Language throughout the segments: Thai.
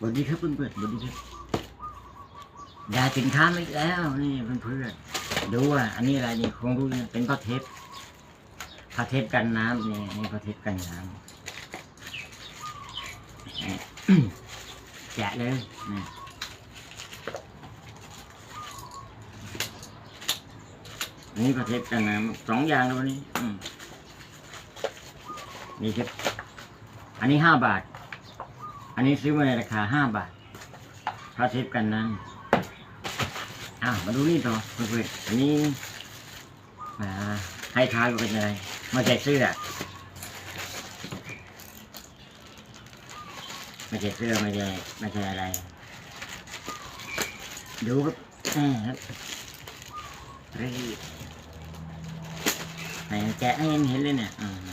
สวัสดีครับเพื่อนๆสวัสดีครับได้สินค้ามาอีกแล้ว นี่เพื่อนๆดูว่า อันนี้อะไรนี่คงรู้นะเป็นผ้าเทปผ้าเทปกันน้ำนี่นี่ผ้าเทปกันน้ำแกะเลยนี่นนี้ผ้าเทปกันน้ำสองอย่างแล้ววันนี้นี่ครับ อันนี้ห้าบาท อันนี้ซื้อมาในราคาห้าบาทพระเทปกันนั้นอ้าวมาดูนี่ต่อเพื่อนๆอันนี้มาให้ทายว่าเป็นอะไรมาใส่เสื้อไม่ใช่เสื้อไม่ใช่ไม่ใช่อะไร ดูครับแหมครับรีบไหนแกะให้เห็นเลยเนี่ยอืม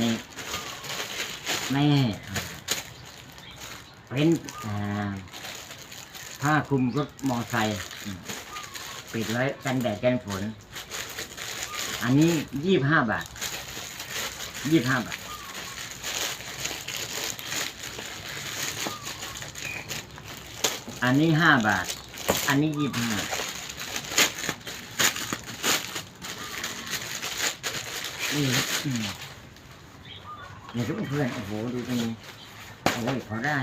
นี่แม่เป็นผ้าคลุมรถมอไซค์ปิดไว้กันแดดกันฝน อันนี้ยี่บห้าบาทยี่บห้าบาท อันนี้ห้าบาท อันนี้ยี่บห้าอืม เนี่ยทุกเพื่อนโอ้โหดูตรงนี้โอ้ยพอได้